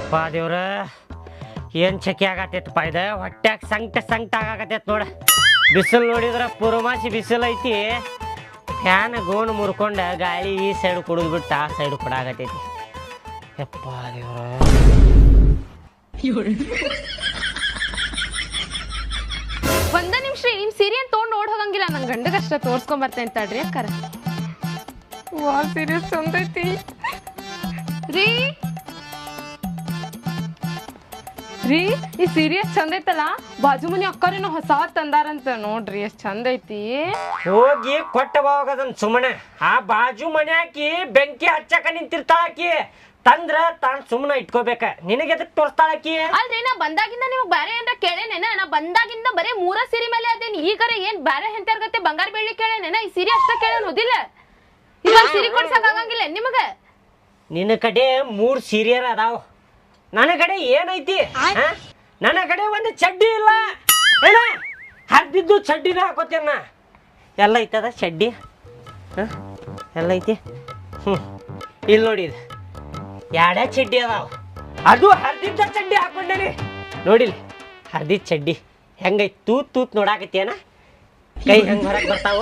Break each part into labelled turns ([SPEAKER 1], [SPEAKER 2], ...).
[SPEAKER 1] ಯಪ್ಪ ದೇವ್ರ ಏನ್ ಚಕಿ ಆಗತ್ತೈತಪ್ಪ ಇದ? ಹೊಟ್ಯಾಗ ಸಂಕಟ ಸಂಕಟ ಆಗಾಕತ್ತೈತೆ ನೋಡ. ಬಿಸಿಲು ನೋಡಿದ್ರ ಪೂರ್ವಮಾಸಿ ಬಿಸಿಲು ಐತಿ. ಫ್ಯಾನ್ ಗೋಣ್ ಮುರ್ಕೊಂಡ ಗಾಳಿ ಈ ಸೈಡ್ ಕುಡಿದ್ಬಿಟ್ಟು ಆ ಸೈಡ್ ಕೊಡಾಕತ್ತೈತಿ ಯಪ್ಪ ದೇವ್ರ.
[SPEAKER 2] ಒಂದ ನಿಮಿಷ ರೀ ನಿಮ್ ತೊಗೊಂಡು ತೊಗೊಂಡ್ ನೋಡ್ ಹೋಗಂಗಿಲ್ಲ ನನ್ ಗಂಡಗಷ್ಟ ತೋರ್ಸ್ಕೊಂಡ್ ಬರ್ತೇನೆ ತಡ್ರಿ ಅಕ್ಕಾರ. ವಾ ಸೀರೆ ಚಂದೈತಿ ರೀ ರೀ ಈ ಸೀರೆ ಎಷ್ಟ್ ಚಂದ ಐತಲ್ಲ? ಬಾಜು ಮನಿ ಅಕ್ಕರೇನೋ ಹೊಸ ತಂದಾರಂತ ನೋಡ್ರಿ ಎಷ್ಟ್ ಚಂದ ಐತಿ.
[SPEAKER 1] ಹೋಗಿ ಕೊಟ್ಟ ಹೋಗದನ್ ಸುಮ್ಮನೆ ಆ ಬಾಜು ಮನೆ ಹಾಕಿ ಬೆಂಕಿ ಹಚ್ಚಕ ನಿಂತಿರ್ತಾಳಕಿ. ತಂದ್ರ ತಾನ್ ಸುಮ್ಮನೆ ಇಟ್ಕೋಬೇಕ. ನಿನಗೆ ಎದಕ್ ತೋರ್ಸ್ತಾಳಕಿ?
[SPEAKER 2] ಅಲ್ರಿ ನಾ ಬಂದಾಗಿಂದ ನಿಮಗ್ ಬ್ಯಾರೆ ಏನ್ರ ಕೇಳೇನೇನ ನಾ ಬಂದಾಗಿಂದ ಬರೇ ಮೂರ ಸೀರೆ ಮೇಲೆ ಅದೇನ್. ಈಗರ ಏನ್ ಬ್ಯಾರೆ ಹೆಂತಾರ್ಗತ್ತೆ ಬಂಗಾರ ಬೆಳ್ಳಿ ಕೇಳೇನೇನ ಈ ಸೀರೆ ಅಷ್ಟ ಕೇಳೇನ್ ಹೋದಿಲ್ಲ ಇವಾಗ ಸೀರೆ ಕೊಡ್ಸಕ್ ಆಗಂಗಿಲ್ಲ ನಿಮಗ?
[SPEAKER 1] ನಿನ್ನ ಕಡೆ ಮೂರ್ ಸೀರಿಯರ್ ಅದಾವ. ನನ್ನ ಕಡೆ ಏನೈತಿ? ನನ್ನ ಕಡೆ ಒಂದು ಚಡ್ಡಿ ಇಲ್ಲ. ಏನ? ಹರಿದಿದ್ದು ಚಡ್ಡಿನ ಹಾಕೋತೇನ ಎಲ್ಲ ಐತದ ಚಡ್ಡಿ? ಹ? ಎಲ್ಲ ಐತಿ? ಹ್ಞೂ ಇಲ್ಲಿ ನೋಡಿ ಇದು. ಎರಡೇ ಚಡ್ಡಿ ಅದಾವ. ಅದು ಹರಿದಿದ್ದ ಚಡ್ಡಿ ಹಾಕೊಂಡೇನಿ. ನೋಡಿಲಿ? ಹರಿದಿದ್ದ ಚಡ್ಡಿ. ಹೆಂಗೈತಿ? ತೂತ್ ತೂತ್ ನೋಡಾಕತ್ತೇನ ಕೈ ಹೆಂಗೆ ಹೊರಗೆ ಬರ್ತಾವ?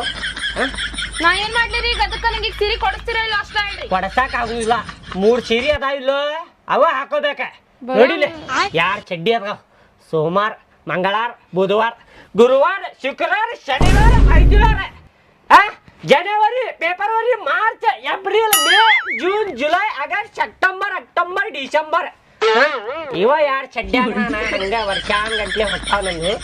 [SPEAKER 1] ಹಾಂ?
[SPEAKER 2] ನಾ ಏನು ಮಾಡ್ಲಿ ರೀ? ಅದಕ್ಕ ನಂಗೆ ಈಗ ಸೀರೆ ಕೊಡಿಸ್ತೀರ ಇಲ್ಲ ಅಷ್ಟೇ
[SPEAKER 1] ಆಗುದಿಲ್ಲ. ಮೂರ್ ಸೀರೆ ಅದಾವ ಇಲ್ಲೋ. ಅವ ಹಾಕೋಬೇಕ. ನೋಡಿಲ್ಲ ಯಾರ್ ಚಡ್ಡಿ ಅದಾವ? ಸೋಮವಾರ ಮಂಗಳವಾರ ಬುಧವಾರ ಗುರುವಾರ ಶುಕ್ರವಾರ ಶನಿವಾರ ಐದುವಾರ. ಜನವರಿ February March April May June July August September October December. ಇವ ಯಾರ್ ಚಡ್ಡಿ ಹಂಗ ವರ್ಷಾನ್ಗಂಟ್ಲೆ ಹೊತ್ತಾವ ನಂಗೆ.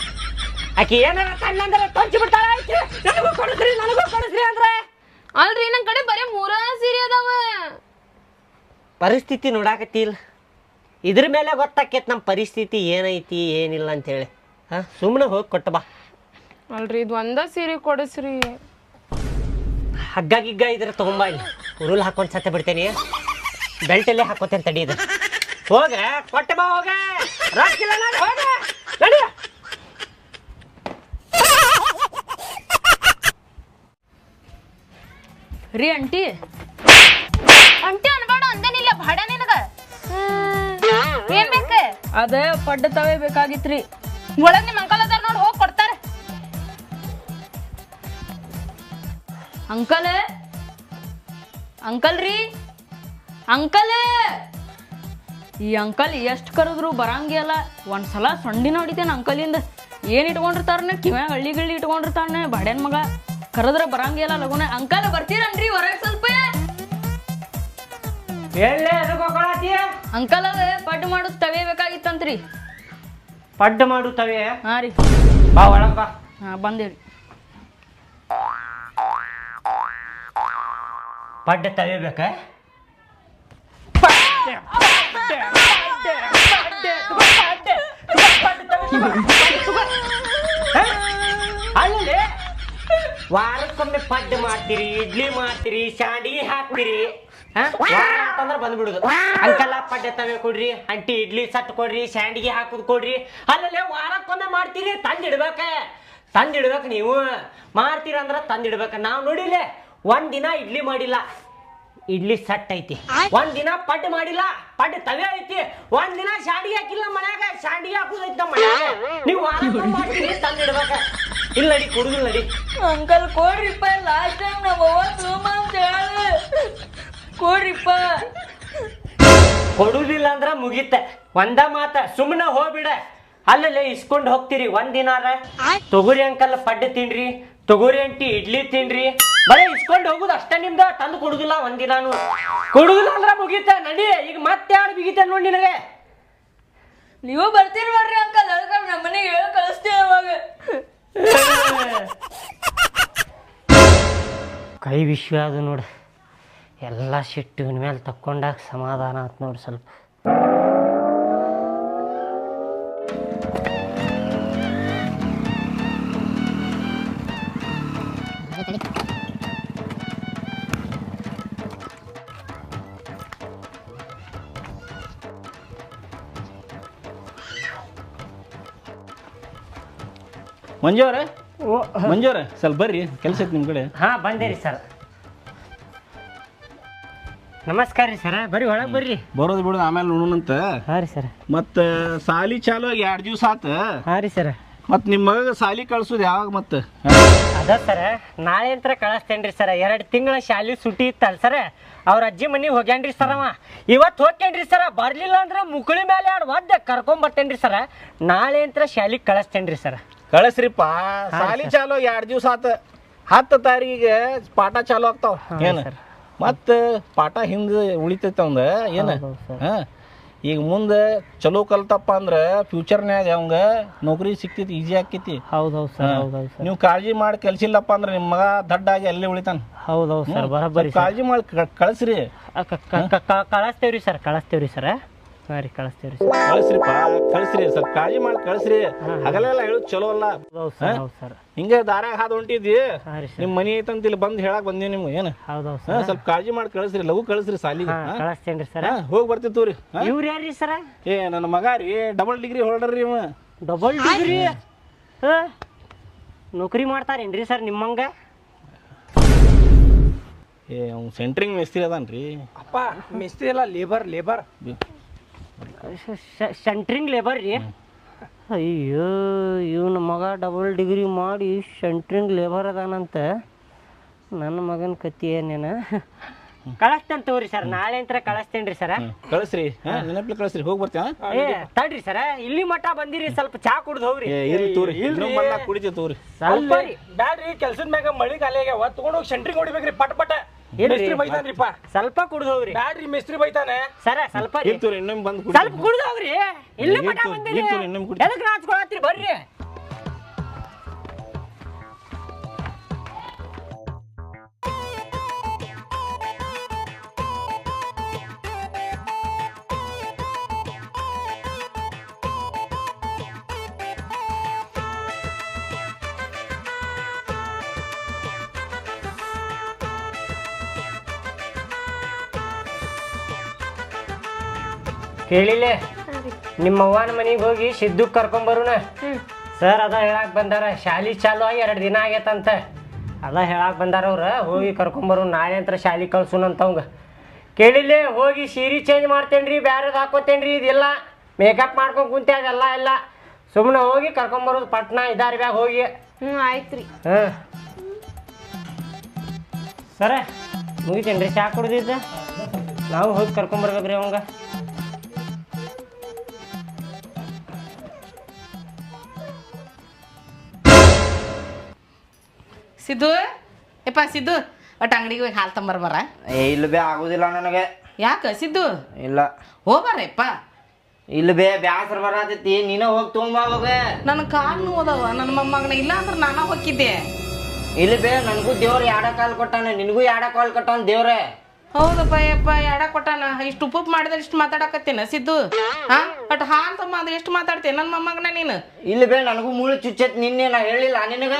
[SPEAKER 1] ಆಕಿ ಏನಾರ ತನ್ನಂದ್ರೆ ತೊಂಚಿ ಬಿಡ್ತಾಳ ಆಯ್ತು ನನಗೂ ಕೊಡಿಸ್ರಿ ನನಗೂ ಕೊಡಿಸ್ರಿ ಅಂದ್ರೆ.
[SPEAKER 2] ಅಲ್ರಿ ನನ್ ಕಡೆ ಬರೇ ಮೂರ ಸೀರೆ ಅದಾವ.
[SPEAKER 1] ಪರಿಸ್ಥಿತಿ ನೋಡಾಕತ್ತಿಲ್ಲ ಇದ್ರ ಮೇಲೆ ಗೊತ್ತಾಕೈತಿ ನಮ್ಮ ಪರಿಸ್ಥಿತಿ ಏನೈತಿ ಏನಿಲ್ಲ ಅಂತೇಳಿ. ಹಾಂ ಸುಮ್ಮನೆ ಹೋಗಿ ಕೊಟ್ಟ ಬಾ.
[SPEAKER 2] ಅಲ್ರಿ ಇದು ಒಂದ ಸೀರೆ ಕೊಡಿಸ್ರಿ.
[SPEAKER 1] ಹಗ್ಗ ಗಿಗ್ಗ ಇದ್ರೆ ತಗೊಂಬಾ ಇಲ್ಲ. ಉರುಲ್ ಹಾಕೊಂಡ್ ಸತ್ತೆ ಬಿಡ್ತೇನೆ. ಬೆಲ್ಟಲ್ಲೇ ಹಾಕೋತೇನೆ ತಡಿ ಇದು. ಹೋಗ ಕೊಟ್ಟ ಬಾ ಹೋಗ ರೊಕ್ಕಿಲ್ಲ ನಾನು ಹೋಗ ನಡಿ.
[SPEAKER 3] ರೀ ಅಂಟಿ
[SPEAKER 2] ಅಂಟಿ ಅನ್ಬೇಡ ಅಂದೇನಿಲ್ಲ ಭಾಡ ನಿನಗ? ಏನ್ ಬೇಕ?
[SPEAKER 3] ಅದ ಪಡ್ಡ ತವೇ ಬೇಕಾಗಿತ್ರಿ.
[SPEAKER 2] ಒಳಗ್ ನಿಮ್ ಅಂಕಲ್ ಅದಾರ ನೋಡ್ ಹೋಗಿ ಕೊಡ್ತಾರ.
[SPEAKER 3] ಅಂಕಲ್? ಅಂಕಲ್ ರೀ? ಅಂಕಲ್? ಈ ಅಂಕಲ್ ಎಷ್ಟು ಕರೆದ್ರು ಬರಂಗಿಲ್ಲ ಒಂದ್ಸಲ ಸೊಂಡಿ ನೋಡಿದ್ದೇನೆ ಅಂಕಲಿಂದ. ಏನ್ ಇಟ್ಕೊಂಡಿರ್ತಾರನ? ಕಿವ್ಯಾಗ ಹಳ್ಳಿ ಗಳ್ಳಿ ಇಟ್ಕೊಂಡಿರ್ತಾನೆ ಬಾಡ್ಯಾನ್ ಮಗ. ಕರೆದ್ರೆ ಬರಂಗಿಲ್ಲ ಲಗುನ. ಅಂಕಲ್ ಬರ್ತೀರನ್ರಿ ಹೊರಗೆ ಸ್ವಲ್ಪ.
[SPEAKER 1] ಎಲ್ಲೇ
[SPEAKER 3] ಅಂಕಲ್ ಅದ ಪಡ್ಡು ಮಾಡು ತವೆ ಬೇಕಾಗಿತ್ತಂತ್ರಿ.
[SPEAKER 1] ಮಾಡು ತವೆ.
[SPEAKER 3] ಹಾ ರೀ.
[SPEAKER 1] ಬಾ ಒಳಗ್ ಬಾ.
[SPEAKER 3] ಹಾ ಬಂದೇವ್ರಿ
[SPEAKER 1] ಪಡ್ಡ ತವೆ ಬೇಕ? ವಾರಕ್ಕೊಮ್ಮೆ ಪಡ್ಡು ಮಾಡ್ತೀರಿ ಇಡ್ಲಿ ಮಾಡ್ತೀರಿ ಸಾಡಿ ಹಾಕ್ತೀರಿ. ಅಂತಂದ್ರೆ ಬಂದ್ಬಿಡುದು. ಅಂಕಲ್ಲ ಪಡ್ಡೆ ತವೆ ಕೊಡ್ರಿ ಅಂಟಿ ಇಡ್ಲಿ ಸಟ್ ಕೊಡ್ರಿ ಸ್ಯಾಂಡಿಗೆ ಹಾಕುದ್ ಕೊಡ್ರಿ. ಅಲ್ಲಲ್ಲೇ ವಾರಕ್ಕೊಮ್ಮೆ ಮಾಡ್ತೀರಿ ತಂದಿಡ್ಬೇಕ. ತಂದಿಡ್ಬೇಕು ನೀವು. ಮಾಡ್ತೀರಂದ್ರ ತಂದಿಡ್ಬೇಕ. ನಾವು ನೋಡಿಲ್ಲ ಒಂದ್ ದಿನ ಇಡ್ಲಿ ಮಾಡಿಲ್ಲ. ಇಡ್ಲಿ ಸಟ್ ಐತಿ. ಒಂದ್ ದಿನ ಪಡ್ಡು ಮಾಡಿಲ್ಲ ಪಡ್ಡು ತವೆ ಐತಿ. ಒಂದ್ ದಿನ ಶಾಂಡಿಗೆ ಹಾಕಿಲ್ಲ ಮನ್ಯಾಗ ಶಾಂಡಿಗೆ ಹಾಕುದೈತಿ ನಮ್ಮ ಮನ್ಯಾಗ. ನೀವು ವಾರಕ್ಕೊಮ್ಮೆ ಮಾಡ್ತೀರಿ ತಂದಿಡ್ಬೇಕ. ಇಲ್ಲ ನಡಿ ಕೊಡುದಿಲ್ಲ ನಡಿ.
[SPEAKER 3] ಅಂಕಲ್ ಕೊಡ್ರಿಪ್ಪ ಲಾಸ್ಟ್ ಟೈಮ್ ನಮ್ಮ ಅವ್ವ ಸುಮ್ಮ ಅಂತ ಹೇಳಿ ಕೊಡ್ರಿಪ್ಪ
[SPEAKER 1] ಕೊಡುದಿಲ್ಲ ಅಂದ್ರ ಮುಗೀತ. ಒಂದ ಮಾತ ಸುಮ್ಮನೆ ಹೋಗ್ಬಿಡ. ಅಲ್ಲಲ್ಲೇ ಇಸ್ಕೊಂಡ್ ಹೋಗ್ತೀರಿ ಒಂದಿನಾರ ದಿನಾರ ತೊಗರಿ ಅಂಕಲ್ ಪಡ್ಡು ತಿನ್ರಿ ತೊಗರಿ ಅಂಟಿ ಇಡ್ಲಿ ತಿನ್ರಿ. ಬರೀ ಇಸ್ಕೊಂಡ್ ಹೋಗುದು ಅಷ್ಟೇ ನಿಮ್ದ ತಂದು ಕೊಡುದಿಲ್ಲ ಒಂದಿನಾನು ದಿನಾನು. ಕೊಡುದಿಲ್ಲ ಅಂದ್ರ ಮುಗೀತ ನಡಿ ಈಗ ಮತ್ತೆ ಯಾರು ಬಿಗಿತ ನೋಡಿ ನಿನಗೆ.
[SPEAKER 3] ನೀವು ಬರ್ತೀರಿ ಬರ್ರಿ ಅಂಕಲ್ ಅದಕ್ಕೆ ನಮ್ಮ ಮನೆಗೆ ಹೇಳಿ ಕಳಿಸ್ತೀವಿ ಅವಾಗ.
[SPEAKER 1] ಕೈ ವಿಶ್ವ ಅದು ನೋಡು. ಎಲ್ಲ ಸಿಟ್ಟು ಇವನ ಮೇಲೆ ತಕ್ಕೊಂಡಾಗ ಸಮಾಧಾನ ಆತ್ ನೋಡಿ ಸ್ವಲ್ಪ.
[SPEAKER 4] ಮಂಜು ಅವ್ರೆ? ಮಂಜು ಅವ್ರೆ ಸ್ವಲ್ಪ ಬರ್ರಿ ಕೆಲಸ ಐತೆ ನಿಮ್ಮ ಕಡೆ.
[SPEAKER 1] ಹಾ ಬಂದೇರಿ ಸರ್. ನಮಸ್ಕಾರ ರೀ ಸರ ಬರ್ರಿ ಒಳಗ್ ಬರ್ರಿ.
[SPEAKER 4] ಬರೋದು ಬಿಡುದು ಆಮೇಲೆ ನೋಡೋಣಂತ.
[SPEAKER 1] ಹಾಂ ರೀ ಸರ.
[SPEAKER 4] ಮತ್ತು ಸಾಲಿ ಚಾಲು ಆಗಿ ಎರಡು ದಿವಸ ಆತ.
[SPEAKER 1] ಹಾ ರೀ ಸರ.
[SPEAKER 4] ಮತ್ತು ನಿಮ್ಮ ಮಗ ಸಾಲಿ ಕಳ್ಸೋದು ಯಾವಾಗ ಮತ್ತೆ?
[SPEAKER 1] ಅದ ಸರ ನಾಳೆ ಅಂತ ಕಳಿಸ್ತೇನ್ರಿ ಸರ. ಎರಡು ತಿಂಗಳ ಶಾಲಿ ಸುಟಿ ಇತ್ತಲ್ಲ ಸರ. ಅವ್ರ ಅಜ್ಜಿ ಮನೆಗೆ ಹೋಗ್ಯಾನ್ರಿ ಸರ್ ಅವ. ಇವತ್ತು ಹೋಗ್ತೇನ್ರಿ ಸರ. ಬರಲಿಲ್ಲ ಅಂದ್ರೆ ಮುಕುಳಿ ಮೇಲೆ ಎರಡು ಒದ್ದೆ ಕರ್ಕೊಂಡ್ ಬರ್ತೇನ್ರಿ ಸರ. ನಾಳೆ ಅಂತ ಶಾಲಿ ಕಳಿಸ್ತೇನ್ರಿ ಸರ.
[SPEAKER 4] ಕಳಿಸ್ರಿಪ್ಪ. ಸಾಲಿ ಚಾಲು ಎರಡು ದಿವಸ ಆತ. ಹತ್ತು ತಾರೀಕಿಗೆ ಪಾಠ ಚಾಲು ಆಗ್ತಾವ. ಏನು?
[SPEAKER 1] ಸರ್.
[SPEAKER 4] ಮತ್ತು ಪಾಠ ಹಿಂದೆ ಉಳಿತೈತೆ ಅವಂದ ಏನು?
[SPEAKER 1] ಹೌದು
[SPEAKER 4] ಹಾಂ. ಈಗ ಮುಂದೆ ಚಲೋ ಕಲ್ತಪ್ಪ ಅಂದ್ರೆ ಫ್ಯೂಚರ್ನ್ಯಾಗ ಅವಂಗ ನೌಕರಿ ಸಿಕ್ತೈತಿ ಈಜಿ ಆಕ್ಕೈತಿ
[SPEAKER 1] ಹೌದು ಸರ್ ಹೌದು ಸರ್.
[SPEAKER 4] ನೀವು ಕಾಳಜಿ ಮಾಡಿ ಕಲ್ಸಿಲ್ಲಪ್ಪ ಅಂದ್ರೆ ನಿಮ್ಮ ಮಗ ದಡ್ಡಾಗಿ ಅಲ್ಲೇ ಉಳಿತಾನ.
[SPEAKER 1] ಹೌದೌದು ಸರ್ ಬರೋಬ್ಬರಿ
[SPEAKER 4] ಕಾಳಜಿ ಮಾಡಿ ಕಳಿಸ್ರಿ.
[SPEAKER 1] ಕಳಿಸ್ತೇವ್ರಿ ಸರ್ ಕಳಿಸ್ತೇವ್ರಿ ಸರ. ಹಾಂ ರೀ ಕಳಿಸ್ತೇವ್ರಿ ಸರ್.
[SPEAKER 4] ಕಳಿಸ್ರಿಪ್ಪ ಕಳಿಸ್ರಿ ಸ್ವಲ್ಪ ಕಾಳಜಿ ಮಾಡಿ ಕಳಿಸ್ರಿ. ಹಗಲೆಲ್ಲ ಹೇಳೋದು ಚಲೋ ಅಲ್ಲ.
[SPEAKER 1] ಹೌದು ಸರ್ ಹೌದು ಸರ್.
[SPEAKER 4] ಹಿಂಗೆ ದಾರ್ಯಾಗ ಹಾದು ಹೊಂಟಿದ್ವಿ
[SPEAKER 1] ಹಾಂ ರೀ
[SPEAKER 4] ನಿಮ್ಮ ಮನಿ ಐತಂತ ಇಲ್ಲಿ ಬಂದು ಹೇಳಕ್ ಬಂದೀವಿ ನಿಮ್ಗೆ ಏನು?
[SPEAKER 1] ಹೌದೌದು
[SPEAKER 4] ಹಾ
[SPEAKER 1] ಸರ್.
[SPEAKER 4] ಸ್ವಲ್ಪ ಕಾಳಜಿ ಮಾಡಿ ಕಳಿಸ್ರಿ ಲಘು ಕಳಿಸ್ರಿ ಸಾಲಿ
[SPEAKER 1] ಹಾಂ ಕಳಿಸ್ತೇನ್ರಿ ಸರ.
[SPEAKER 4] ಹೋಗಿ ಬರ್ತಿತ್ತು ರೀ ಹಾ?
[SPEAKER 1] ಇವ್ರು ಸರ?
[SPEAKER 4] ಏ ನನ್ನ ಮಗ ರೀ ಡಬಲ್ ಡಿಗ್ರಿ ಹೋಲ್ಡರ್ ರೀ ಇವ.
[SPEAKER 1] ಡಬಲ್ ಡಿಗ್ರಿ ನೌಕರಿ ಮಾಡ್ತಾರೇನ್ರಿ ಸರ್ ನಿಮ್ಮಂಗ?
[SPEAKER 4] ಏ ಅವ್ನು ಸೆಂಟ್ರಿಂಗ್ ಮಿಸ್ತ್ರಿ ಅದಾನ ರೀ
[SPEAKER 5] ಅಪ್ಪ ಮಿಸ್ತ್ರಿ ಅಲ್ಲ ಲೇಬರ್ ಲೇಬರ್
[SPEAKER 1] ಸೆಂಟ್ರಿಂಗ್ ಲೇಬರ್ ರೀ. ಅಯ್ಯೋ ಇವನ ಮಗ ಡಬಲ್ ಡಿಗ್ರಿ ಮಾಡಿ ಸೆಂಟ್ರಿಂಗ್ ಲೇಬರ್ ಅದಾನಂತ. ನನ್ನ ಮಗನ ಕತ್ತಿ ಏನೇನ? ಕಳಿಸ್ತೇನೆ ತಗೋರಿ ಸರ್ ನಾಳೆ ಅಂತ ಕಳಿಸ್ತೇನೆ ರೀ ಸರ
[SPEAKER 4] ಕಳಿಸ್ರಿ. ನೆನಪಲ್ಲಿ ಕಳಿಸ್ರಿ. ಹೋಗಿ ಬರ್ತೀವಿ
[SPEAKER 1] ತಡ್ರಿ ಸರ ಇಲ್ಲಿ ಮಠ ಬಂದಿರಿ ಸ್ವಲ್ಪ ಚಾ ಕುಡ್ದು ಹೋಗ್ರಿ.
[SPEAKER 4] ಇರ್ಲಿ ತೋರಿ ಕುಡಿತೀವಿ ತೋರಿ
[SPEAKER 1] ಸ್ವಲ್ಪ ರೀ.
[SPEAKER 5] ಬ್ಯಾಡ್ರಿ ಕೆಲ್ಸದ ಮ್ಯಾಗ ಮಳಿ ಒತ್ಕೊಂಡು ಹೋಗಿ ಸೆಂಟ್ರಿಂಗ್ ಹೊಡಿಬೇಕ್ರಿ ಪಟ್ ಪಟ. ಮಿಸ್ತ್ರಿ ಬೈತಾನ್ರಿಪ್ಪ.
[SPEAKER 1] ಸ್ವಲ್ಪ ಕುಡ್ದು ಹೋಗ್ರಿ.
[SPEAKER 5] ಬ್ಯಾಡ್ರಿ ಮಿಸ್ತ್ರಿ ಬೈತಾನೆ.
[SPEAKER 1] ಸರ ಸ್ವಲ್ಪ
[SPEAKER 4] ಇನ್ನೊಮ್ಮೆ ಬಂದು
[SPEAKER 1] ಸ್ವಲ್ಪ
[SPEAKER 4] ಕುಡಿ
[SPEAKER 1] ಕುಡ್ದು ಹೋಗ್ರಿ. ಇಲ್ಲಿ ಮಠ ಬಂದಿರಿ
[SPEAKER 4] ಇತ್ತು, ಇನ್ನೊಮ್ಮೆ ಕುಡಿ.
[SPEAKER 1] ಎದಕ್ ನಾಚ್ಕೊಳತ್ತೀರಿ? ಬರ್ರಿ. ಕೇಳಿಲೆ? ನಿಮ್ಮ ಅವ್ವನ ಮನೆಗೆ ಹೋಗಿ ಸಿದ್ದು ಕರ್ಕೊಂಬರುಣ ಸರ್ ಅದ ಹೇಳಕ್ ಬಂದಾರ. ಶಾಲಿ ಚಾಲು ಆಗಿ ಎರಡು ದಿನ ಆಗೈತಂತ. ಅದ ಹೇಳಕ್ ಬಂದಾರ ಅವ್ರ. ಹೋಗಿ ಕರ್ಕೊಂಬರು ನಾಳೆ ಅಂತ ಶಾಲಿ ಕಳ್ಸುನಂತ ಅವಂಗ. ಕೇಳಿಲೆ ಹೋಗಿ ಸೀರೆ ಚೇಂಜ್ ಮಾಡ್ತೇನ್ರಿ ಬ್ಯಾರದ ಹಾಕೋತೇನ್ರಿ ಇದಿಲ್ಲ. ಮೇಕಪ್ ಮಾಡ್ಕೊಂಡು ಕುಂತೆ ಅದೆಲ್ಲ ಇಲ್ಲ. ಸುಮ್ಮನೆ ಹೋಗಿ ಕರ್ಕೊಂಬರೋದು ಪಟ್ನಾ ಇದಾರಿ ಬ್ಯಾಗ್ ಹೋಗಿ.
[SPEAKER 2] ಆಯ್ತು ಆಯ್ತ್ರಿ.
[SPEAKER 1] ಹಾಂ. ಸರ ಮುಗಿತೇನ್ರಿ? ಚಾ ಕುಡ್ದಿದ್ದ? ನಾವು ಹೋಗಿ ಕರ್ಕೊಂಬರ್ಬೇಕ್ರಿ ಅವಂಗ.
[SPEAKER 6] ಸಿದ್ದು? ಯಪ್ಪ ಸಿದ್ದು? ಒಟ್ಟು ಅಂಗಡಿಗೆ ಹೋಗಿ ಹಾಲು ತಂಬರ್ಬಾರ
[SPEAKER 7] ಏ ಇಲ್ಲ ಬೇ ಆಗುದಿಲ್ಲ ನನಗೆ.
[SPEAKER 6] ಯಾಕ ಸಿದ್ದು?
[SPEAKER 7] ಇಲ್ಲ.
[SPEAKER 6] ಹೋಗ್ಬಾರಪ್ಪ.
[SPEAKER 7] ಇಲ್ಲ ಬೇ ಬ್ಯಾಸರ ಬರತೈತಿ ನೀನ ಹೋಗಿ ತೊಗೊಂಬ ಹೋಗ
[SPEAKER 6] ನನ್ನ ಕಾಲು ನೋದವ ನನ್ನ ಮೊಮ್ಮಗನ ಇಲ್ಲ ಅಂದ್ರೆ ನಾನ ಹೋಗಿದ್ದೆ
[SPEAKER 7] ಇಲ್ಲ ಬೇ ನನಗೂ ದೇವ್ರ ಯಾಡ ಕಾಲ್ ಕೊಟ್ಟಾನ ನಿನಗೂ ಯಾಡ ಕಾಲ್ ಕೊಟ್ಟಾನ ದೇವ್ರೆ.
[SPEAKER 6] ಹೌದಪ್ಪ ಯಪ್ಪ ಎಡ ಕೊಟ್ಟಾನ. ಇಷ್ಟು ಉಪ್ಪು ಮಾಡಿದ್ರೆ ಇಷ್ಟು ಮಾತಾಡಕತ್ತೇನ ಸಿದ್ದು? ಹಾ? ಬಟ್ ಹಾಲು ತಮ್ಮ ಅಂದ್ರೆ ಎಷ್ಟು ಮಾತಾಡ್ತೇನೆ ನನ್ನ ಮೊಮ್ಮಗನ ನೀನು?
[SPEAKER 7] ಇಲ್ಲ ಬೇ ನನಗೂ ಮುಳ್ಳು ಚುಚ್ಚತ್ ನಿನ್ನೆ ನಾ ಹೇಳಿಲ್ಲ ನಿನಗ?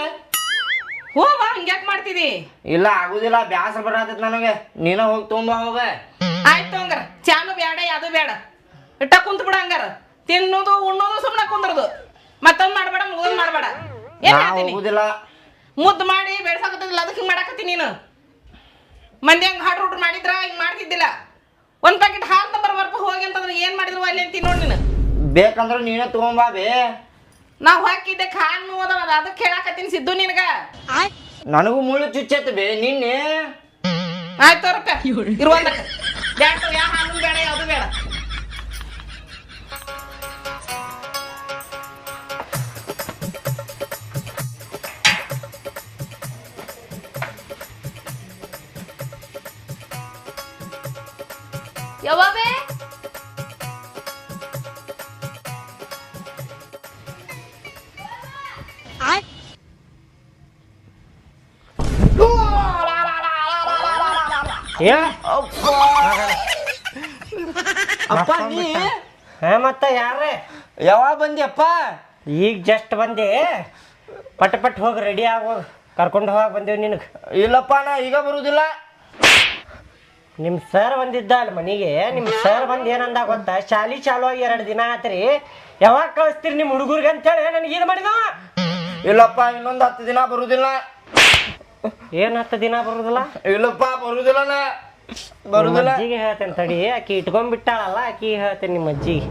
[SPEAKER 6] ಹೋಗ ಹಿಂಗ್ಯಾಕ್ ಮಾಡ್ತಿದಿ?
[SPEAKER 7] ಇಲ್ಲ ಆಗುದಿಲ್ಲ ಬ್ಯಾಸರ ಬರತೈತಿ ನನಗೆ. ನೀನ ಹೋಗಿ ತೊಗೊಂಬ ಹೋಗ
[SPEAKER 6] ಆಯ್ತು ಹಂಗಾರ ಚಾನು ಬೇಡ ಯಾವುದು ಬೇಡ ಇಟ್ಟ ಕುಂತ ಬಿಡ ಹಂಗಾರ. ತಿನ್ನೋದು ಉಣ್ಣೋದು ಸುಮ್ಮನೆ ಕುಂದ್ರದು. ಮತ್ತೊಂದು ಮಾಡಬೇಡ ಮುಗಿದ್ ಮಾಡಬೇಡ. ಏನ್
[SPEAKER 7] ನಾ
[SPEAKER 6] ಹೇಳ್ತೀನಿ?
[SPEAKER 7] ಹೋಗುದಿಲ್ಲ.
[SPEAKER 6] ಮುದ್ದು ಮಾಡಿ ಬೆಳ್ಸಾಕತ್ತಿಲ್ಲ ಅದಕ್ಕೆ ಹಿಂಗೆ ಮಾಡಾಕತ್ತಿ ನೀನು? ಮಂದಿ ಹಂಗೆ ಹಾಟ್ ರೂಟ್ ಮಾಡಿದ್ರ ಹಿಂಗೆ ಮಾಡ್ತಿದ್ದಿಲ್ಲ. ಒಂದು ಪ್ಯಾಕೆಟ್ ಹಾಲು ನಂಬರ್ ಬರ್ಪ ಹೋಗಿ ಅಂತಂದ್ರೆ ಏನು ಮಾಡಿದ್ರು ಅಲ್ಲಿ ಅಂತೀನಿ ನೋಡಿ ನೀನು.
[SPEAKER 7] ಬೇಕಂದ್ರೆ ನೀನೇ ತಗೊಂಬಾ ಬೇ.
[SPEAKER 6] ನಾವು ಹಾಕಿದ್ದೆ ಕಾಲು ಅದಾವ ಅದಕ್ಕೆ ಹೇಳಾಕತ್ತೀನಿ ಸಿದ್ದು ನಿನಗ.
[SPEAKER 7] ನನಗೂ ಮುಳ್ಳು ಚುಚ್ಚತ್ ಬೇ ನಿನ್ನೆ?
[SPEAKER 6] ಆಯ್ತು ಇರುವಂದಕ್ಕ ಬ್ಯಾಡ ಯಾವ ಹಾಲು ಬೇಡ ಯಾವುದು ಬೇಡ.
[SPEAKER 1] ಏ?
[SPEAKER 7] ಅಪ್ಪ. ನೀ?
[SPEAKER 1] ಹಾ ಮತ್ತ ಯಾರೇ
[SPEAKER 7] ಯಾವಾಗ ಬಂದ್ಯಪ್ಪ
[SPEAKER 1] ಈಗ ಜಸ್ಟ್ ಬಂದೆ. ಪಟ್ ಪಟ್ ಹೋಗಿ ರೆಡಿ ಆಗೋಗ ಕರ್ಕೊಂಡು ಹೋಗಕ್ ಬಂದೇವ್ ನಿನಗೆ.
[SPEAKER 7] ಇಲ್ಲಪ್ಪ ನಾ ಈಗ ಬರುದಿಲ್ಲ.
[SPEAKER 1] ನಿಮ್ಮ ಸರ್ ಬಂದಿದ್ದ ಅಲ್ಲಿ ಮನೆಗೆ. ನಿಮ್ಮ ಸರ್ ಬಂದು ಏನಂದ ಗೊತ್ತಾ? ಶಾಲಿ ಚಾಲು ಆಗಿ ಎರಡು ದಿನ ಆತ್ರಿ. ಯಾವಾಗ ಕಳಿಸ್ತೀರಿ ನಿಮ್ಮ ಹುಡುಗರಿಗೆ ಅಂತೇಳಿ ನನಗೆ ಇದು ಮಾಡಿದ
[SPEAKER 7] ಇಲ್ಲಪ್ಪ ಇನ್ನೊಂದು ಹತ್ತು ದಿನ ಬರುದಿಲ್ಲ.
[SPEAKER 1] ಏನು ಹತ್ತು ದಿನ ಬರುದಿಲ್ಲ?
[SPEAKER 7] ಇಲ್ಲಪ್ಪ ಬರುದಿಲ್ಲ. ನಾ ಬರುದಿಲ್ಲ
[SPEAKER 1] ಅಜ್ಜಿಗೆ ಹೇಳ್ತೇನೆ ತಡಿ. ಆಕಿ ಇಟ್ಕೊಂಡ್ಬಿಟ್ಟಾಳಲ್ಲ ಆಕಿ ಹೇಳ್ತೇನೆ ನಿಮ್ಮ ಅಜ್ಜಿಗೆ.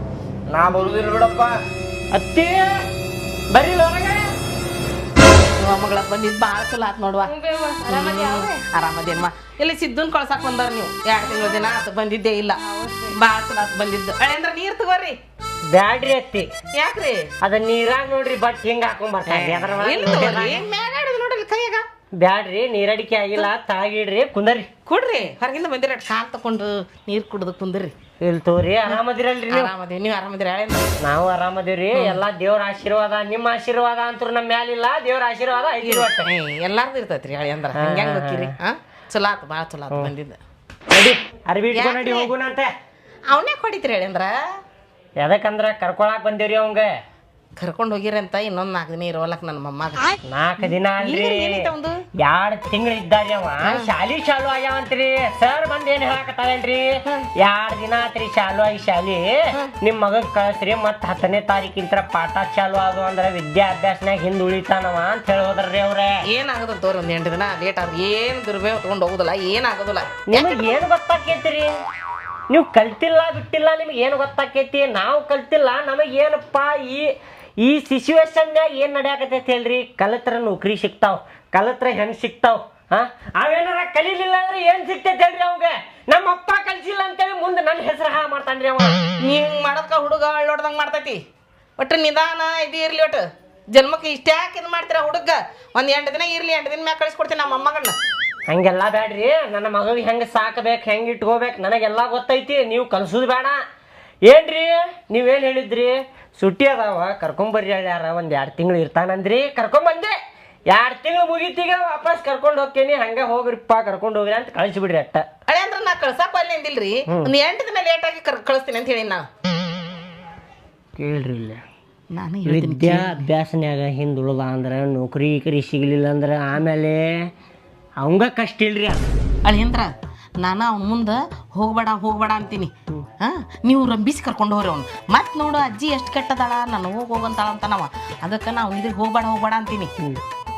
[SPEAKER 7] ನಾ ಬರುದಿಲ್ಲ ಬಿಡಪ್ಪ.
[SPEAKER 1] ಅತ್ತಿ ಬರೀ ಹೊರಗೆ.
[SPEAKER 6] ಮಗಳ ಬಂದಿದ್ ಭಾಳ ಚಲೋ ಆತ್ ನೋಡುವ. ಆರಾಮದೇನ್ಮ ಇಲ್ಲಿ ಸಿದ್ದನ್ ಕೊಳ್ಸಾಕ್ ಬಂದಾರ ನೀವು. ಎರಡು ತಿಂಗಳ ದಿನ ಆತ ಬಂದಿದ್ದೇ ಇಲ್ಲ. ಭಾಳ ಚಲೋ ಆತ್ ಬಂದಿದ್ದು. ಅಂದ್ರೆ ನೀರ್ ತಗೋರಿ.
[SPEAKER 1] ಬ್ಯಾಡ್ರಿ ಅತ್ತಿ.
[SPEAKER 6] ಯಾಕ್ರಿ?
[SPEAKER 1] ಅದ ನೀರಾಗ ನೋಡ್ರಿ ಬಟ್ ಹಿಂಗ ಹಾಕೊಂಡ್
[SPEAKER 6] ಬರ್ತಾರೆ ನೋಡ್ರಿ ಕೈಯಾಗ.
[SPEAKER 1] ಬ್ಯಾಡ್ರಿ ನೀರಡಿಕೆ ಆಗಿಲ್ಲ ತಾಗಿಡ್ರಿ ಕುಂದರಿ
[SPEAKER 6] ಕುಡ್ರಿ ಹೊರಗಿಂದ ಬಂದಿರ ಕಾಲ್ ತಕೊಂಡು ನೀರ್ ಕುಡ್ದು ಕುಂದ್ರಿ.
[SPEAKER 1] ಇಲ್ಲಿ ತೋರಿ ಆರಾಮದಿರಲ್ರಿ ನೀವು?
[SPEAKER 6] ಆರಾಮದೇವಿ ನೀವು ಆರಾಮದಿರಿ
[SPEAKER 1] ನಾವು ಆರಾಮದಿವ್ರಿ ಎಲ್ಲಾ ದೇವ್ರ ಆಶೀರ್ವಾದ ನಿಮ್ಮ ಆಶೀರ್ವಾದ ಅಂತೂ ನಮ್ಮ ಮ್ಯಾಲಿಲ್ಲ ದೇವ್ರ ಆಶೀರ್ವಾದ ಒಟ್ಟ
[SPEAKER 6] ಎಲ್ಲಾರ್ದು ಇರ್ತೈತ್ರಿ ಅಂದ್ರ. ಹಂಗ್ಯಾಂಗ ಗೊತ್ತೀರಿ ಹಾ ಚಲೋ ಆತು ಭಾಳ ಚಲೋ ಆತು ಬಂದಿದ್ದು
[SPEAKER 1] ನಡಿ ಅರ್ಬಿ ಇಟ್ಕೊಂಡ್ ನಡಿ ಹೋಗುನಂತೆ.
[SPEAKER 6] ಅವನೇ ಕೊಡಿತ್ರಿ ಹೇಳಿ ಅಂದ್ರ.
[SPEAKER 1] ಎದಕ್ಕಂದ್ರ ಕರ್ಕೊಳಕ್ ಬಂದೇವ್ರಿ ಅವಂಗ?
[SPEAKER 6] ಕರ್ಕೊಂಡು ಹೋಗಿರಂತ ಇನ್ನೊಂದ್ ನಾಲ್ಕು ದಿನ ಇರೋಲಕ್ ನನ್ನ ಮೊಮ್ಮಗ
[SPEAKER 1] ನಾಲ್ಕು ದಿನ ಅಲ್ರಿ.
[SPEAKER 6] ಏನೈತೆ ಅವಂದು?
[SPEAKER 1] ಎರಡ್ ತಿಂಗಳ ಇದ್ದಾಗ್ಯಾವ? ಅವ ಶಾಲಿ ಶಾಲು ಆಗ್ಯಾವಂತ್ರಿ. ಸರ್ ಬಂದ್ ಏನ್ ಹೇಳಕತ್ತಾರೇನ್ರಿ? ಎರಡ್ ದಿನ ಆತ್ರಿ ಶಾಲು ಆಗಿ ಶಾಲಿ? ನಿಮ್ ಮಗಗ್ ಕಳಸ್ರಿ ಮತ್ ಹತ್ತನೇ ತಾರೀಕಿಂತ್ರ ಪಾಠ ಚಾಲು ಆದು ಅಂದ್ರ ವಿದ್ಯಾಭ್ಯಾಸನಾಗ ಹಿಂದ್ ಉಳಿತಾನವ ಅಂತ ಹೇಳೋದ್ರಿ ಅವ್ರೆ.
[SPEAKER 6] ಏನಾಗದ ತೋರಿ ಒಂದ್ ಎಂಟು ದಿನ ಲೇಟ್ ಆದ್ರೆ ಏನ್ ದುರ್ಬೇವ್ ತಗೊಂಡ್ ಹೋಗುದಿಲ್ಲ ಏನಾಗೋದಿಲ್ಲ
[SPEAKER 1] ನಿಮಗ್ ಏನ್ ಗೊತ್ತಾಕೇತ್ರಿ? ನೀವು ಕಲ್ತಿಲ್ಲ ಬಿಟ್ಟಿಲ್ಲ ನಿಮ್ಗೆ ಏನು ಗೊತ್ತಾಕೈತಿ? ನಾವು ಕಲ್ತಿಲ್ಲ ನಮಗ್ ಏನಪ್ಪಾ ಈ ಈ ಸಿಚುವೇಶನ್ಯಾಗ ಏನ್ ನಡೆಯಾಕತೈತಿ ಹೇಳ್ರಿ? ಕಲತ್ರ ನೌಕರಿ ಸಿಗ್ತಾವ್ ಕಲತ್ರ ಹೆಂಗ್ ಸಿಗ್ತಾವ್ ಹಾ? ಅವೇನಾರ ಕಲೀಲಿಲ್ಲ ಅಂದ್ರೆ ಏನ್ ಸಿಗ್ತೈತೆ ಹೇಳ್ರಿ ಅವ್ಗೆ? ನಮ್ಮ ಅಪ್ಪ ಕಲ್ಸಿಲ್ಲ ಅಂತೇಳಿ ಮುಂದೆ ನನ್ನ ಹೆಸರು ಹಾ ಮಾಡ್ತಾನ್ರಿ ಅವ.
[SPEAKER 6] ನೀವ್ ಮಾಡದ್ಕ ಹುಡುಗ ಅಳ್ಳೋಡ್ದಂಗ್ ಮಾಡ್ತೈತಿ. ಒಟ್ಟು ನಿಧಾನ ಇದು ಇರ್ಲಿ ಒಟ್ಟು. ಜನ್ಮಕ್ಕೆ ಇಷ್ಟ್ಯಾಕೆ ಇದು ಮಾಡ್ತೀರ ಹುಡುಗ? ಒಂದ್ ಎಂಟು ದಿನ ಇರ್ಲಿ ಎಂಟು ದಿನ ಮ್ಯಾಗ ಕಳಿಸ್ಕೊಡ್ತೀನಿ ನಮ್ಮ ಮೊಮ್ಮಗನ್ನ
[SPEAKER 1] ಹಂಗೆಲ್ಲ ಬ್ಯಾಡ್ರಿ. ನನ್ನ ಮಗಗೆ ಹೆಂಗೆ ಸಾಕಬೇಕು ಹೆಂಗ್ ಇಟ್ಕೋಬೇಕು ನನಗೆಲ್ಲ ಗೊತ್ತೈತಿ. ನೀವು ಕಲ್ಸುದು ಬೇಡ ಏನ್ರಿ? ನೀವೇನ್ ಹೇಳಿದ್ರಿ? ಸುಟ್ಟಿ ಅದಾವ ಕರ್ಕೊಂಬರ್ರಿ ಯಾರ ಒಂದ್ ಎರಡು ತಿಂಗಳು ಇರ್ತಾನಂದ್ರಿ. ಕರ್ಕೊಂಬಂದೆ. ಎರಡು ತಿಂಗಳು ಮುಗಿತೀಗ ವಾಪಸ್ ಕರ್ಕೊಂಡು ಹೋಗ್ತೀನಿ. ಹಂಗ ಹೋಗ್ರಿಪ್ಪ ಕರ್ಕೊಂಡು ಹೋಗ್ರಿ ಅಂತ ಕಳಿಸ್ಬಿಡ್ರಿ ಅಟ್ಟ.
[SPEAKER 6] ಅಳೆ ಅಂದ್ರೆ ನಾ ಕಳ್ಸಾಕ್ ಅಲ್ಲಿ ಅಂದಿಲ್ರಿ. ಒಂದ್ ಎಂಟು ದಿನ ಲೇಟ್ ಆಗಿ ಕರ್ ಕಳಿಸ್ತೀನಿ ಅಂತ ಹೇಳಿ ನಾ.
[SPEAKER 1] ಕೇಳ್ರಿ ಇಲ್ಲ.
[SPEAKER 6] ನಾನು
[SPEAKER 1] ವಿದ್ಯಾಭ್ಯಾಸನ್ಯಾಗ ಹಿಂದುಳಿದ ಅಂದ್ರೆ ನೌಕರಿ ಕರಿ ಸಿಗ್ಲಿಲ್ಲ ಅಂದ್ರೆ ಆಮೇಲೆ ಅವಂಗ ಕಷ್ಟ ಇಲ್ರಿ
[SPEAKER 6] ಅಳಿಯಂದ್ರ ನಾನು ಅವ್ನ ಮುಂದೆ ಹೋಗ್ಬೇಡ ಹೋಗ್ಬೇಡ ಅಂತೀನಿ. ಹಾಂ ನೀವು ರಂಬಿಸಿ ಕರ್ಕೊಂಡು ಹೋಗ್ರಿ ಅವ್ನು. ಮತ್ತೆ ನೋಡು ಅಜ್ಜಿ ಎಷ್ಟು ಕೆಟ್ಟದಾಳ ನಾನು ಹೋಗಿ ಹೋಗಂತಾಳ ನಾವು ಅದಕ್ಕೆ ನಾವು ಇದಕ್ಕೆ ಹೋಗ್ಬೇಡ ಹೋಗ್ಬೇಡ ಅಂತೀನಿ.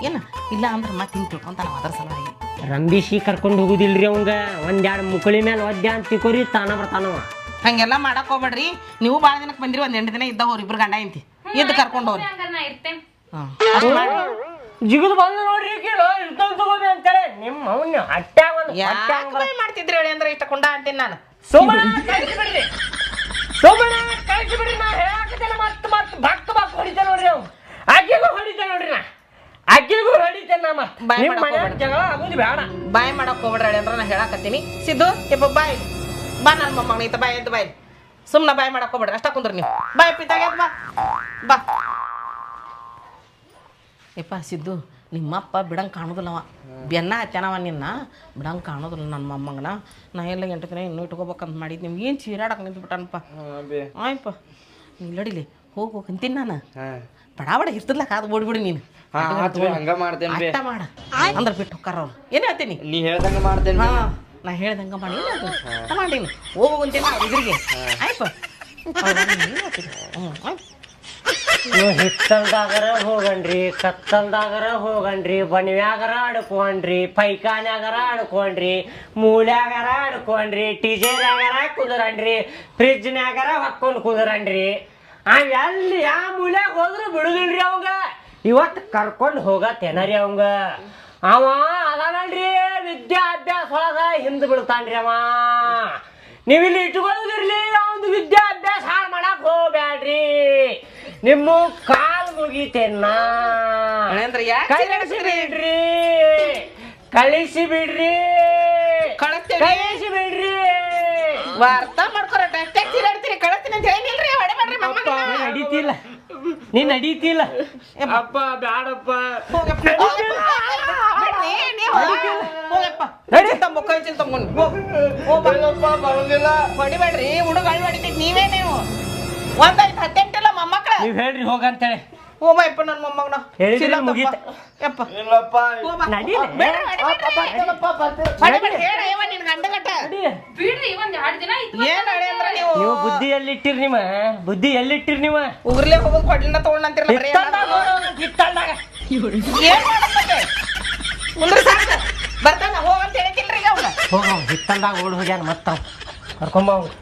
[SPEAKER 6] ಏನು? ಇಲ್ಲ ಅಂದ್ರೆ ಮತ್ತೆ ಹಿಂಗೆ ತಿಳ್ಕೊಂತಾನ ಅದ್ರ ಸಲುವಾಗಿ.
[SPEAKER 1] ರಂಬಿಸಿ ಕರ್ಕೊಂಡು ಹೋಗುದಿಲ್ರಿ ಅವಂಗ? ಒಂದೆರಡು ಮುಕಳಿ ಮೇಲೆ ಒದ್ದೆ ಅಂತ ತಿಕೋರಿ ತಾನ ಬರ್ತಾನವ
[SPEAKER 6] ಹಂಗೆಲ್ಲ ಮಾಡಕ್ ಹೋಗ್ಬೇಡ್ರಿ. ನೀವು ಭಾಳ ದಿನಕ್ಕೆ ಬಂದಿರಿ ಒಂದು ಎಂಟು ದಿನ ಇದ್ದ ಹೋರಿ ಇಬ್ರು ಗಂಡ ಇಂತಿ ಇದ್ದು ಕರ್ಕೊಂಡು ಹೋಗ್ರಿ. ಹಾಂ ಮಾಡಿ
[SPEAKER 1] ಜಿಗಿದು ಬಂದು ನೋಡ್ರಿ ಕೇಳು. ಇರ್ತಂತ ತಗೋಬಿ ಅಂತೇಳಿ ನಿಮ್ಮ ಅವನ್ನ ಅಟ್ಟ್ಯಾಗ ಒಂದು
[SPEAKER 6] ಯಾಕೆ ಭಯ ಮಾಡ್ತಿದ್ರಿ ಹೇಳಿ ಅಂದ್ರೆ ಇಷ್ಟ ಕುಂಡ ಅಂತೀನಿ ನಾನು.
[SPEAKER 1] ಬಿಡ್ರಿ. ಸುಮಣ್ಣ ಸೋಮಣ್ಣ ಕಳಿಸ್ಬಿಡ್ರಿ ನಾ ಹೇಳಾಕತ್ತೇನೆ ಮತ್ತೆ ಮತ್ತೆ ಭಕ್ತ ಭಕ್ತ ಹೊಡಿತೆ ನೋಡ್ರಿ ಅವ್ ಆಕೆಗೂ ಹೊಡಿತೆ ನೋಡ್ರಿ ನಾ. ಆಕೆಗೂ ಹೊಡಿತೆ ನಾ ಮತ್.
[SPEAKER 6] ಬಾಯ್
[SPEAKER 1] ನಿಮ್ಮ
[SPEAKER 6] ಹೋಗ್ಬೇಡ.
[SPEAKER 1] ಜಗಳ ಆಗುದು ಬೇಡ
[SPEAKER 6] ಬಾಯ್ ಮಾಡಕ್ ಹೋಗ್ಬೇಡ್ರಿ ಹೇಳಿ ಅಂದ್ರೆ ನಾ ಹೇಳಾಕತ್ತೀನಿ. ಸಿದ್ದು ಯಪ್ಪ ಬಾಯ್. ಬಾ ನನ್ನ ಮೊಮ್ಮಗನ ಈತ ಬಾಯ್ ಎದ್ದು ಬಾಯ್. ಸುಮ್ಮನೆ ಬಾಯ್ ಮಾಡಕ್ ಹೋಗ್ಬೇಡ್ರಿ. ಅಷ್ಟ ಕುಂದ್ರಿ ನೀವು. ಬಾಯ್ ಪಿತಾಗ ಬಾ. ಬಾ. ಯಪ್ಪ ಸಿದ್ದು ನಿಮ್ಮಪ್ಪ ಬಿಡಂಗೆ ಕಾಣೋದಿಲ್ಲವ. ಬೆನ್ನ ಹಚ್ಚಾನವ ನಿನ್ನ. ಬಿಡಂಗೆ ಕಾಣೋದಿಲ್ಲ ನನ್ನ ಮೊಮ್ಮಗನ. ನಾ ಎಲ್ಲ ಎಂಟು ದಿನ ಇನ್ನೂ ಇಟ್ಕೋಬೇಕಂತ ಮಾಡಿದ್ದು ನಿಮ್ಗೆ ಏನು ಚೀರಾಡಕ್ಕೆ ನಿಂತ್ಬಿಟ್ಟನಪ್ಪ. ಆಯ್ಪ. ನೀನು ನಡಿಲಿ ಹೋಗಿ ಹೋಗಿ ಅಂತೀನಿ ನಾನು. ಬಡ ಬಡ ಹಿರ್ತದ್ಲ ಕಾದು ಓಡ್ಬಿಡಿ ನೀನು.
[SPEAKER 7] ಹಂಗ ಮಾಡ್ತೇನೆ
[SPEAKER 6] ಮಾಡ. ಅಂದ್ರೆ ಬಿಟ್ಟು ಅವ್ರು ಏನು ಹೇಳ್ತೀನಿ?
[SPEAKER 7] ನೀ ಹೇಳ್ದಂಗೆ ಮಾಡ್ತೇನೆ
[SPEAKER 6] ಹಾ ನಾ ಹೇಳ್ದಂಗೆ ಮಾಡಿ. ಮಾಡಿ ಮಾಡೀನಿ ಹೋಗು ಅಂತೀನಿ ಇದ್ರಿಗೆ ಆಯ್ಪ. ಹ್ಞೂ ಆಯ್ತು.
[SPEAKER 1] ನೀವು ಹಿತ್ತಲ್ದಾಗರ ಹೋಗಣ್ರಿ, ಕತ್ತಲ್ದಾಗರ ಹೋಗಣ್ರಿ, ಬಣಿವ್ಯಾಗರ ಆಡ್ಕೊಂಡ್ರಿ ಪೈಖಾನ್ಯಾಗರ ಆಡ್ಕೊಂಡ್ರಿ ಮೂಲ್ಯಾಗರ ಆಡ್ಕೊಂಡ್ರಿ ಟಿಜೇರ್ಯಾಗರ ಕುದುರಣ್ರಿ, ಫ್ರಿಜ್ನ್ಯಾಗರ ಹೊಕ್ಕೊಂಡು ಕುದುರಣ್ರಿ. ಅವ್ ಎಲ್ಲಿ ಯಾವ ಮೂಲ್ಯಾಗ ಹೋದ್ರು ಬಿಡುದಿಲ್ರಿ ಅವಂಗ. ಇವತ್ತು ಕರ್ಕೊಂಡು ಹೋಗತ್ತೇನರಿ ಅವಂಗ. ಅವ ಅದಾನಲ್ರಿ, ವಿದ್ಯಾಭ್ಯಾಸ ಒಳಗ ಹಿಂದ್ ಬಿಡ್ತಾನ್ರಿ ಅವ. ನೀವಿಲ್ಲಿ ಇಟ್ಕೊಳ್ಳೋದಿರ್ಲಿ ಅವನು ವಿದ್ಯಾಭ್ಯಾಸ ಹಾಳು ಮಾಡಕ್ ಹೋಗ್ಬ್ಯಾಡ್ರಿ. ನಿಮ್ಮ ಕಾಲ್ ಮುಗಿತೇನ
[SPEAKER 6] ಅಂದ್ರೆ ಯಾಕೆ
[SPEAKER 1] ಕಳಿಸಿ ಬಿಡ್ರಿ ಕಳಿಸಿ ಬಿಡ್ರಿ.
[SPEAKER 6] ಕಳಿಸ್ತೇವೆ.
[SPEAKER 1] ಕಳಿಸಿ ಬಿಡ್ರಿ.
[SPEAKER 6] ಅರ್ಥ ಮಾಡ್ಕೊರ ಆಡ್ತೀರಿ ಕಳಿಸ್ತೀನಿ ಅಂತ ಹೇಳಿಲ್ರಿ ಹೊಡೆ ಮಾಡ್ರಿ ಮೊಮ್ಮಗ
[SPEAKER 1] ನೀನ್ ನಡೀತಿಲ್ಲ. ನೀನ್ ನಡೀತಿಲ್ಲ.
[SPEAKER 7] ಅಪ್ಪ ಬ್ಯಾಡಪ್ಪ.
[SPEAKER 1] ನಡಿ.
[SPEAKER 6] ತಮ್ಮ ಕೈ ಚಿಲ್ ಹೋಗ್ಬಾ
[SPEAKER 7] ಬರುದಿಲ್ಲ.
[SPEAKER 6] ಹೊಡಿಬೇಡ್ರಿ ಹುಡುಗ ಹಳ್ಳಿ ಹೊಡಿತೈತಿ ನೀವೇ ನೀವು. ಒಂದಾಯ್ತು ಹತ್ತೆಂಟಿಲ್ಲ ಮೊಮ್ಮಕ್ಳ
[SPEAKER 1] ನೀವ್ ಹೇಳ್ರಿ ಹೋಗಂತೇಳಿ.
[SPEAKER 6] ಯಪ್ಪ ನನ್ನ ಮೊಮ್ಮಗನ
[SPEAKER 1] ಹೇಳಿದ್ರೆ. ಮುಗೀತ.
[SPEAKER 6] ಯಪ್ಪ.
[SPEAKER 7] ಇಲ್ಲಪ್ಪ
[SPEAKER 6] ಹೋಗ್ಬಾ.
[SPEAKER 1] ನಡೀಲಿ.
[SPEAKER 6] ಬೇಡ, ಹೊಡಿಬೇಡ್ರಿ. ಹೊಡಿಬೇಡ್ರಿ, ಹೇಳ ಯವ್ವ ನಿನ್ ಗಂಡಗಟ್ಟ.
[SPEAKER 2] ಬಿಡ್ರಿ ಒಂದ್ ಎರಡ್ ದಿನ ಇತ್ತು
[SPEAKER 6] ಏನ್ ಅಡೆ ಅಂದ್ರ ನೀವು?
[SPEAKER 1] ನೀವು ಬುದ್ಧಿ ಎಲ್ಲಿಟ್ಟಿರಿ ನಿಮ್ಮ? ಬುದ್ಧಿ ಎಲ್ಲಿಟ್ಟಿರಿ ನಿಮ್ಮ?
[SPEAKER 6] ಉಗುರ್ಲೆ ಹೋಗೋದು ಕೊಡ್ಲಿನ ತಗೊಂಡಂತಿರಲ್ಲ ಬರೀ
[SPEAKER 1] ಹಿತ್ತಲ್ದಾಗ ನೋಡು, ಹಿತ್ತಲ್ದಾಗ
[SPEAKER 6] ಏನ್ ಮಾಡತ್ತೆ? ಕುಂದ್ರಿ ಸಾಕು. ಬರ್ತಾನ ಹೋಗಂತ ಹೇಳಿದಿಲ್ರಿ ಈಗ ಅವ್ನ.
[SPEAKER 1] ಹೋಗ ಹಿತ್ತಲ್ದಾಗ ಓಡ್ ಹೋಗ್ಯಾನ ಮತ್ತ. ಕರ್ಕೊಂಬ ಅವ್ನು